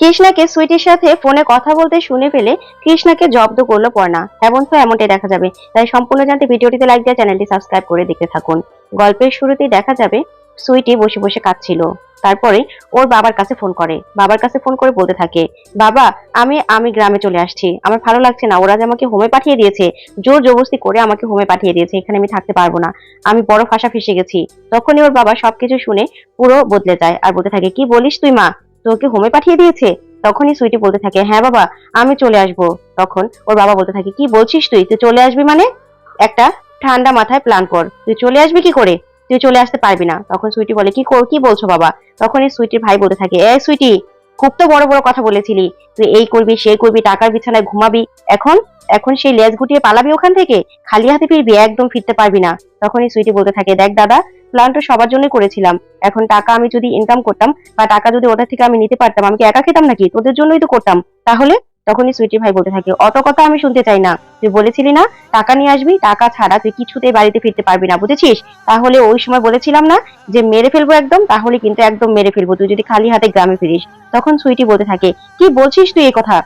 কৃষ্ণাকে সুইটির সাথে ফোনে কথা বলতে শুনে ফেলে কৃষ্ণাকে জব্দ করল পর্ণা। এমন তো এমনটাই দেখা যাবে। তাই সম্পূর্ণ জানতে ভিডিওটিতে লাইক দিয়ে চ্যানেলটি সাবস্ক্রাইব করে দেখতে থাকুন। গল্পের শুরুতেই দেখা যাবে সুইটি বসে বসে কাঁদছিল। তারপরে ওর বাবার কাছে ফোন করে। বাবার কাছে ফোন করে বলতে থাকে, বাবা, আমি আমি গ্রামে চলে আসছি। আমার ভালো লাগছে না। ওরা যে আমাকে হোমে পাঠিয়ে দিয়েছে। জোর জবরদস্তি করে আমাকে হোমে পাঠিয়ে দিয়েছে। এখানে আমি থাকতে পারব না। আমি বড় ফাঁসা ফেসে গেছি। তখনই ওর বাবা সবকিছু শুনে পুরো বদলে যায় আর বলতে থাকে, কি বলিস তুই মা? তোকে হোমে পাঠিয়ে দিয়েছে? তখনই সুইটি বলতে থাকে হ্যাঁ বাবা, আমি চলে আসব। তখন ওর বাবা বলতে থাকে, কি বলছিস তুই? তুই চলে আসবি মানে? একটা ঠান্ডা মাথায় প্ল্যান কর। তুই চলে আসবি কি করে? তুই চলে আসতে পারবি না। তখন সুইটি বলে, কি কর- কি বলছো বাবা? তখনই সুইটির ভাই বলতে থাকে এ সুইটি, খুব তো বড় বড় কথা বলেছিলি। তুই এই করবি, সেই করবি, টাকার বিছানায় ঘুমাবি। এখন এখন সেই লেজ গুটিয়ে পালাবি ওখান থেকে? খালি হাতে ফিরবি, একদম ফিরতে পারবি না। তখনই সুইটি বলতে থাকে, দেখ দাদা প্ল্যান তো সবার জন্য করেছিলাম। এখন টাকা আমি যদি ইনকাম করতাম বা টাকা যদি ওটা থেকে আমি নিতে পারতাম, আমি কি একা খেতাম নাকি? তোদের জন্যই তো করতাম। তাহলে তখনই সুইটি ভাই বলতে থাকে, অত কথা আমি শুনতে চাই না। তুই বলেছিলি না, টাকা নিয়ে আসবি, টাকা ছাড়া তুই কিছুতেই বাড়িতে ফিরতে পারবি না, বুঝেছিস? তাহলে ওই সময় বলেছিলাম না যে মেরে ফেলব একদম, তাহলে কিন্তু একদম মেরে ফেলব। তুই যদি খালি হাতে গ্রামে ফিরিস। তখন সুইটি বলতে থাকে, কি বলছিস তুই এই কথা?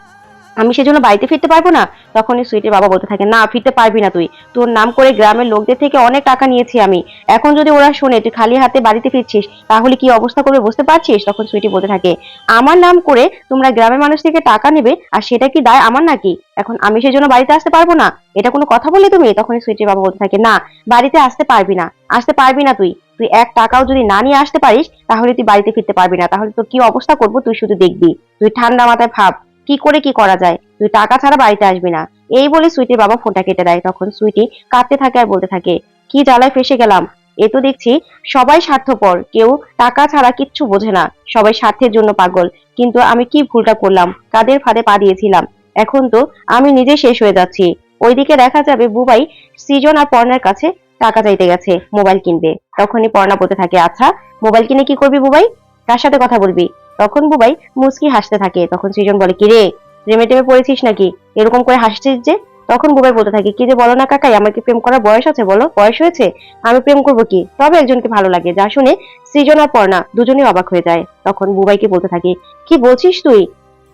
আমি সেজন্য বাড়িতে ফিরতে পারব না? তখনই সুইটের বাবা বলতে থাকে, না, ফিরতে পারবি না তুই। তোর নাম করে গ্রামের লোকদের থেকে অনেক টাকা নিয়েছি আমি। এখন যদি ওরা শোনে তুই খালি হাতে বাড়িতে ফিরছিস, তাহলে কি অবস্থা করবে বুঝতে পারছিস? তখন সুইটি বলতে থাকে, আমার নাম করে তোমরা গ্রামের মানুষ থেকে টাকা নেবে, আর সেটা কি দায় আমার নাকি? এখন আমি সেজন্য বাড়িতে আসতে পারব না? এটা কোনো কথা বললে তুমি? তখনই সুইটির বাবা বলতে থাকে, না, বাড়িতে আসতে পারবি না, আসতে পারবি না তুই। তুই এক টাকাও যদি না নিয়ে আসতে পারিস, তাহলে তুই বাড়িতে ফিরতে পারবি না। তাহলে তোর কি অবস্থা করব তুই শুধু দেখবি। তুই ঠান্ডা মাথায় ভাব। কি করে কি করা যায়? তুই টাকা ছাড়া বাড়িতে আসবি না। এই বলে সুইটির বাবা ফোনটা কেটে দেয়। তখন সুইটি কাঁদতে থাকে আর বলতে থাকে, কি জ্বালায় ফেসে গেলাম? এ তো দেখছি সবাই স্বার্থপর। কেউ টাকা ছাড়া কিচ্ছু বোঝে না। সবাই স্বার্থের জন্য পাগল। কিন্তু আমি কি ভুলটা করলাম? কাদের ফাঁদে পা দিয়েছিলাম? এখন তো আমি নিজে শেষ হয়ে যাচ্ছি। ওইদিকে দেখা যাবে বুবাই সৃজন আর পর্ণার কাছে টাকা চাইতে গেছে, মোবাইল কিনবে। তখনই পর্ণা বলতে থাকে আচ্ছা মোবাইল কিনে কি করবি বুবাই? কার সাথে কথা বলবি? তখন বুবাই মুচকি হাসতে থাকে। তখন সৃজন বলে কি রে প্রেমে টেমে পড়েছিস নাকি? এরকম করে হাসছিস যে? তখন বুবাই বলতে থাকে, কি যে বলো না কাকাই, আমার কি প্রেম করার বয়স আছে বলো? বয়স হয়েছে? আমি প্রেম করব কি? তবে একজনকে ভালো লাগে, যা শুনে সৃজন আর পর্ণা দুজনেই অবাক হয়ে যায়। তখন বুবাইকে বলতে থাকে, কি বলছিস তুই?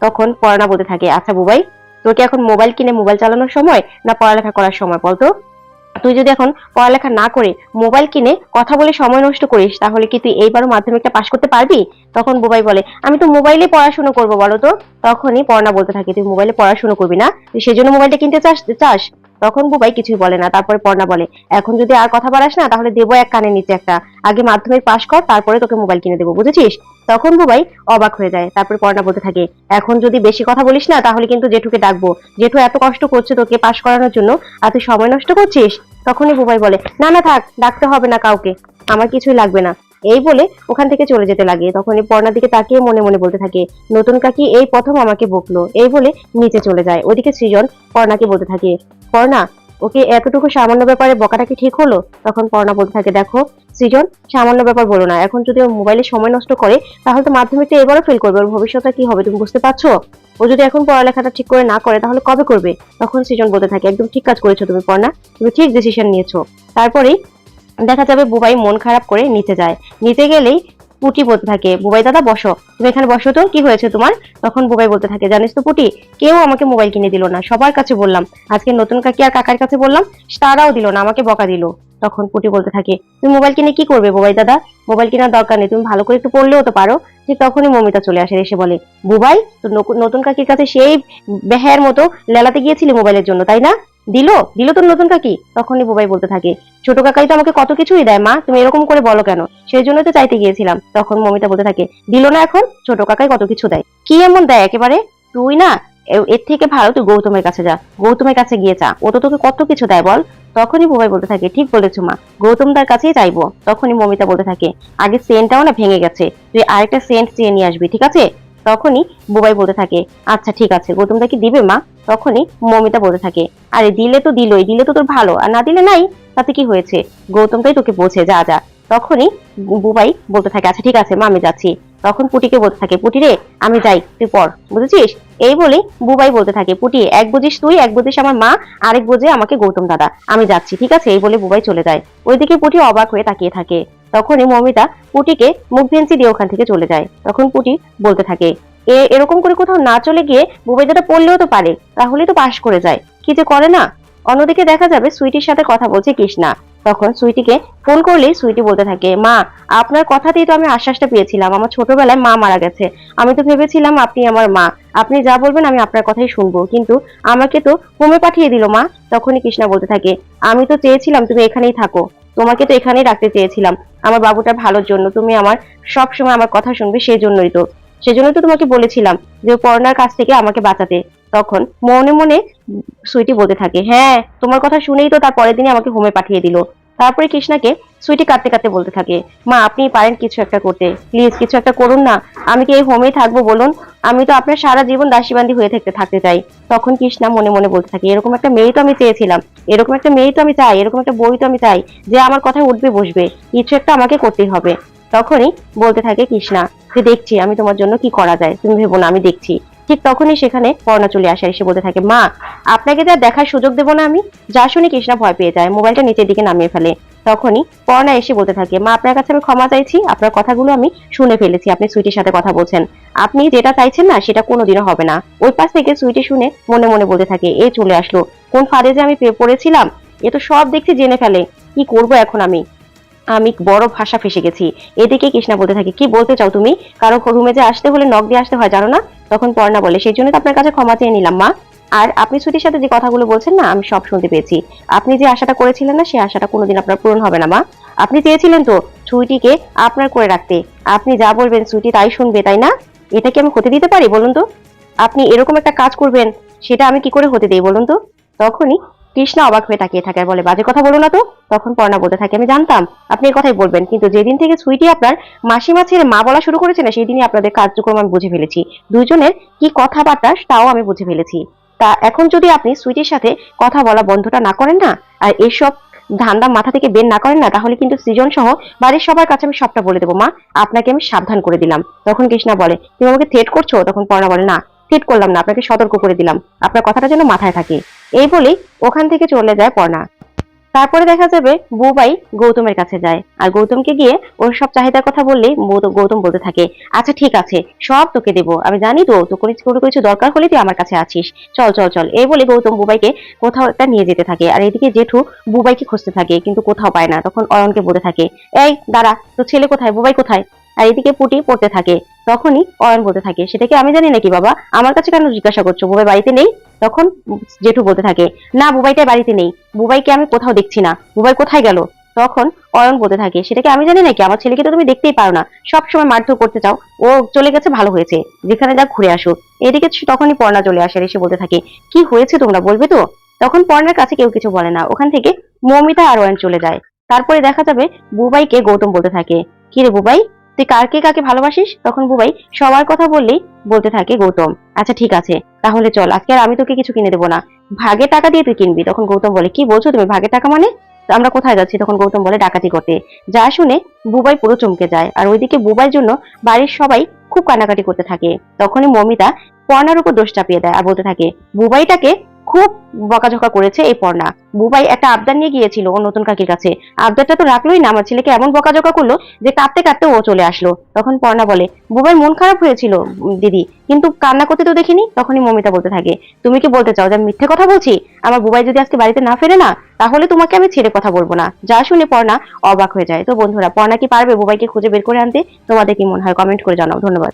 তখন পর্ণা বলতে থাকে আচ্ছা বুবাই তোর কি এখন মোবাইল কিনে মোবাইল চালানোর সময় না পড়ালেখা করার সময় বলতো? তুই যদি এখন পড়ালেখা না করে মোবাইল কিনে কথা বলে সময় নষ্ট করিস, তাহলে কি তুই এইবারও মাধ্যমিকটা পাশ করতে পারবি? তখন বুবাই বলে, আমি তো মোবাইলে পড়াশোনা করব বলো তো তখনই পড়না বলতে থাকে, তুই মোবাইলে পড়াশোনা করবি না। তুই সেজন্য মোবাইলটা কিনতে চাস চাস। তখন বুবাই কিছুই বলে না। তারপরে পর্ণা বলে, এখন যদি আর কথা বাড়াস না, তাহলে দেবো এক কানে নিচে একটা। আগে মাধ্যমিক পাশ কর, তারপরে তোকে মোবাইল কিনে দেবো, বুঝেছিস? তখন বুবাই অবাক হয়ে যায়। তারপরে পর্ণা বলতে থাকে, এখন যদি বেশি কথা বলিস না, তাহলে কিন্তু জেঠুকে ডাকবো। জেঠু এত কষ্ট করছে তোকে পাশ করানোর জন্য, আর তুই সময় নষ্ট করছিস? তখনই বুবাই বলে, না না, থাক, ডাকতে হবে না কাউকে। আমার কিছুই লাগবে না। এই বলে ওখান থেকে চলে যেতে লাগে। তখনই পর্ণার দিকে তাকিয়ে মনে মনে বলতে থাকে, নতুন কাকি এই প্রথম আমাকে বকলো। এই বলে নিচে চলে যায়। ওদিকে সৃজন পর্ণাকে বলতে থাকে, পর্ণা, ওকে এতটুকু সামান্য ব্যাপারে বকাটা কি ঠিক হলো? তখন পর্ণা বলতে থাকে, দেখো, সৃজন, সামান্য ব্যাপার বলো না। এখন যদি ও মোবাইলে সময় নষ্ট করে, তাহলে তো মাধ্যমিকটা এবারও ফেল করবে। ওর ভবিষ্যৎটা কি হবে তুমি বুঝতে পারছ? ও যদি এখন পড়ালেখাটা ঠিক করে না করে, তাহলে কবে করবে? তখন সৃজন বলতে থাকে, একদম ঠিক কাজ করেছ তুমি পর্ণা তুমি ঠিক ডিসিশন নিয়েছো। তারপরেই দেখা যাবে বুবাই মন খারাপ করে নিচে যায়। নিচে গেলেই পুটি বলতে থাকে, বুবাই দাদা, বসো। তুমি এখানে বসো তো? কি হয়েছে তোমার? তখন বুবাই বলতে থাকে, জানিস তো পুটি, কেউ আমাকে মোবাইল কিনে দিল না। সবার কাছে বললাম, আজকে নতুন কাকি আর কাকার কাছে বললাম, তারাও দিল না, আমাকে বকা দিল। তখন পুটি বলতে থাকে, তুমি মোবাইল কিনে কি করবে বুবাই দাদা? মোবাইল কেনার দরকার নেই, তুমি ভালো করে একটু পড়লেও তো পারো। ঠিক তখনই মমিতা চলে আসে, এসে বলে, বুবাই, তো নতুন কাকির কাছে সেই বেহায়ের মতো লেলাতে গিয়েছিলি মোবাইলের জন্য, তাই না? দিল? দিল তোর নতুন কাকি? তখনই বুবাই বলতে থাকে, ছোট কাকাই তো আমাকে কত কিছুই দেয়, মা, তুমি এরকম করে বলো কেন? সেই জন্যই তো চাইতে গিয়েছিলাম। তখন মমিতা বলতে থাকে, দিল না এখন? ছোট কাকাই কত কিছু দেয়। কি এমন দেয় একেবারে? তুই না এর থেকে ভালো তুই গৌতমের কাছে যা, গৌতমের কাছে গিয়ে চা ও তো তোকে কত কিছু দেয় বল? তখনই বুবাই বলতে থাকে, ঠিক বলেছ মা, গৌতম তার কাছেই চাইব। তখনই মমিতা বলতে থাকে, আগে সেন্টটাও না ভেঙে গেছে, তুই আরেকটা সেন্ট চেয়ে নিয়ে আসবি, ঠিক আছে? তখনই বুবাই বলতে থাকে আচ্ছা ঠিক আছে, গৌতম দা কি দিবে মা। তখনই মমিতা বলতে থাকে, আরে দিলে তো দিলই, দিলে তো তোর ভালো, আর না দিলে নাই, তাতে কি হয়েছে? গৌতমটাই তোকে বোঝে, যা যা। তখনই বুবাই বলতে থাকে আচ্ছা ঠিক আছে, মা, আমি যাচ্ছি। তখন পুটিকে বলতে থাকে, পুটি রে, আমি যাই, তুই পড়। বুঝেছিস? এই বলে বুবাই বলতে থাকে, পুটি, এক বুঝিস তুই, এক বুঝিস আমার মা, আরেক বুঝে আমাকে গৌতম দাদা, আমি যাচ্ছি, ঠিক আছে? এই বলে বুবাই চলে যায়। ওইদিকে পুটি অবাক হয়ে তাকিয়ে থাকে। তখনই মমিতা পুটিকে মুখ ভেঞ্চি দিয়ে ওখান থেকে চলে যায়। তখন পুটি বলতে থাকে, এ, এরকম করে কোথাও না চলে গিয়ে বুবাই দাদা পড়লেও তো পারে, তাহলেই তো পাশ করে যায়। কি যে করে না? অন্যদিকে দেখা যাবে সুইটির সাথে কথা বলছে কৃষ্ণা। তখন সুইটিকে ফোন করলেই সুইটি বলতে থাকে, মা, আপনার কথাতেই তো আমি আশ্বাসটা পেয়েছিলাম। আমার ছোটবেলায় মা মারা গেছে। আমি তো ভেবেছিলাম আপনি আমার মা। আপনি যা বলবেন আমি আপনার কথাই শুনব। কিন্তু আমাকে তো হোমে পাঠিয়ে দিল, মা। তখনই কৃষ্ণা বলতে থাকে, আমি তো চেয়েছিলাম তুমি এখানেই থাকো। তোমাকে তো এখানেই রাখতে চেয়েছিলাম। আমার বাবুটার ভালোর জন্য। তুমি আমার সব সময় আমার কথা শুনবে সেই জন্যই তো। সেজন্যই তো তোমাকে বলেছিলাম যে পড়নার কাছ থেকে আমাকে বাঁচাতে। তখন মনে মনে সুইটি বলতে থাকে হ্যাঁ তোমার কথা শুনেই তো তার পরের দিনই আমাকে হোমে পাঠিয়ে দিল। তারপরে কৃষ্ণাকে সুইটি কাঁদতে কাঁদতে বলতে থাকে, মা, আপনি পারেন কিছু একটা করতে। প্লিজ, কিছু একটা করুন না। আমি কি এই হোমেই থাকব বলুন? আমি তো আপনার সারা জীবন দাসীবান্দি হয়ে থাকতে থাকতে চাই। তখন কৃষ্ণা মনে মনে বলতে থাকে, এরকম একটা মেয়ে তো আমি চেয়েছিলাম। এরকম একটা মেয়ে তো আমি চাই। এরকম একটা বই তো আমি চাই যে আমার কথায় উঠবে, বসবে। কিছু একটা আমাকে করতেই হবে। তখনই বলতে থাকে কৃষ্ণা যে দেখছি আমি তোমার জন্য কি করা যায়, তুমি ভেবো না, আমি দেখছি। ঠিক তখনই সেখানে পর্ণা চলে আসে, এসে বলতে থাকে, মা, আপনাকে যা দেখার সুযোগ দেবো না আমি, যা শুনে কৃষ্ণা ভয় পেয়ে যায়, মোবাইলটা নিচের দিকে নামিয়ে ফেলে। তখনই পর্ণা এসে বলতে থাকে, মা, আপনার কাছে আমি ক্ষমা চাইছি, আপনার কথাগুলো আমি শুনে ফেলেছি, আপনি সুইটির সাথে কথা বলছেন। আপনি যেটা চাইছেন না, সেটা কোনোদিনও হবে না। ওই পাশ থেকে সুইটি শুনে মনে মনে বলতে থাকে, এ চলে আসলো, কোন ফাঁদে যে আমি পড়েছিলাম, এ তো সব দেখছি জেনে ফেলে, কি করব এখন আমি? আমি বড় ভাষা ফেসে গেছি। এদিকে কৃষ্ণা বলতে থাকে, কি বলতে চাও তুমি? কারও রুমে যে আসতে হলে নখ দিয়ে আসতে হয়, জানো না? তখন পর্ণা বলে, সেই জন্য তো আপনার কাছে ক্ষমা চেয়ে নিলাম, মা। আর আপনি ছুটির সাথে যে কথাগুলো বলছেন না, আমি সব শুনতে পেয়েছি। আপনি যে আশাটা করেছিলেন না সেই আশাটা কোনোদিন আপনার পূরণ হবে না, মা। আপনি চেয়েছিলেন তো ছুটিকে আপনার করে রাখতে। আপনি যা বলবেন ছুটি তাই শুনবে, তাই না? এটা কি আমি হতে দিতে পারি, বলুন তো? আপনি এরকম একটা কাজ করবেন, সেটা আমি কি করে হতে দিই, বলুন তো? তখনই কৃষ্ণা অবাক হয়ে তাকিয়ে থাকে বলে, বাজে কথা বলো না তো? তখন পর্ণা বলতে থাকে, আমি জানতাম, আপনি এই কথাই বলবেন, কিন্তু যেদিন থেকে সুইটি আপনার মাসিমা ছেড়ে মা বলা শুরু করেছে না সেই দিনই আপনাদের কার্যক্রম আমি বুঝে ফেলেছি। দুজনের কি কথাবার্তা, তাও আমি বুঝে ফেলেছি। তা এখন যদি আপনি সুইটির সাথে কথা বলা বন্ধটা না করেন না, আর এসব ধান্দা মাথা থেকে বের না করেন না, তাহলে কিন্তু সৃজন সহ বাড়ির সবার কাছে আমি সবটা বলে দেবো। মা, আপনাকে আমি সাবধান করে দিলাম। তখন কৃষ্ণা বলে, তুমি আমাকে থ্রেট করছ? তখন পর্ণা বলে, না, থ্রেট করলাম না, আপনাকে সতর্ক করে দিলাম। আপনার কথাটা যেন মাথায় থাকে। এই বলেই ওখান থেকে চলে যায় পর্ণা। তারপরে দেখা যাবে বুবাই গৌতমের কাছে যায়। আর গৌতমকে গিয়ে ওর সব চাহিদার কথা বললেই গৌতম- বলতে থাকে আচ্ছা ঠিক আছে, সব তোকে দেবো। আমি জানি তো তো কোনো কিছু দরকার হলে তুই আমার কাছে আছিস। চল চল চল। এই বলে গৌতম বুবাইকে কোথাও একটা নিয়ে যেতে থাকে। আর এদিকে জেঠু বুবাইকে খুঁজতে থাকে, কিন্তু কোথাও পায় না। তখন অয়নকে বলতে থাকে, এই, দাঁড়া তো ছেলে কোথায়? বুবাই কোথায়? আর এদিকে পুটি পড়তে থাকে। তখনই অয়ন বলতে থাকে, সেটাকে আমি জানি নাকি বাবা? আমার কাছে কেন জিজ্ঞাসা করছ? বুবাই বাড়িতে নেই? তখন জেঠু বলতে থাকে, না বুবাইটাই বাড়িতে নেই। বুবাইকে আমি কোথাও দেখছি না। বুবাই কোথায় গেল? তখন অয়ন বলতে থাকে, সেটাকে আমি জানি নাকি? আমার ছেলেকে তো তুমি দেখতেই পারো না। সব সময় মারধর করতে চাও। ও চলে গেছে, ভালো হয়েছে। যেখানে যা ঘুরে আসুক। এদিকে তখনই পর্ণা চলে আসে এসে বলতে থাকে, কি হয়েছে তোমরা, বলবে তো? তখন পর্ণার কাছে কেউ কিছু বলে না। ওখান থেকে মমিতা আর অয়ন চলে যায়। তারপরে দেখা যাবে বুবাইকে গৌতম বলতে থাকে, কি রে বুবাই তুই কারকে কাকে ভালোবাসিস? তখন বুবাই সবার কথা বললেই বলতে থাকে, গৌতম। আচ্ছা ঠিক আছে। তাহলে চল, আজকে আর আমি তোকে কিছু কিনে দেবো না। ভাগের টাকা দিয়ে তুই কিনবি। তখন গৌতম বলে, কি বলছো তুমি ভাগের টাকা মানে? আমরা কোথায় যাচ্ছি? তখন গৌতম বলে, ডাকাতি করতে। যা শুনে বুবাই পুরো চমকে যায়। আর ওইদিকে বুবাইয়ের জন্য বাড়ির সবাই খুব কান্নাকাটি করতে থাকে। তখনই মমিতা পর্ণার উপর দোষ চাপিয়ে দেয় আর বলতে থাকে, বুবাইটাকে খুব বকাঝকা করেছে এই পর্ণা বুবাই একটা আবদার নিয়ে গিয়েছিল ও নতুন কাকির কাছে। আবদারটা তো রাখলোই না, আমার ছেলেকে এমন বকাঝকা করল যে কাঁদতে কাঁদতে ও চলে আসলো। তখন পর্ণা বলে বুবাই মন খারাপ হয়েছিল, দিদি, কিন্তু কান্না করতে তো দেখিনি? তখনই মমিতা বলতে থাকে, তুমি কি বলতে চাও যে আমি মিথ্যে কথা বলছি? আমার বুবাই যদি আজকে বাড়িতে না ফেরে না, তাহলে তোমাকে আমি ছেড়ে কথা বলব না। যা শুনে পর্ণা অবাক হয়ে যায়। তো বন্ধুরা পর্ণা কি পারবে বুবাইকে খুঁজে বের করে আনতে? তোমাদের কি মনে হয়? কমেন্ট করে জানাও। ধন্যবাদ।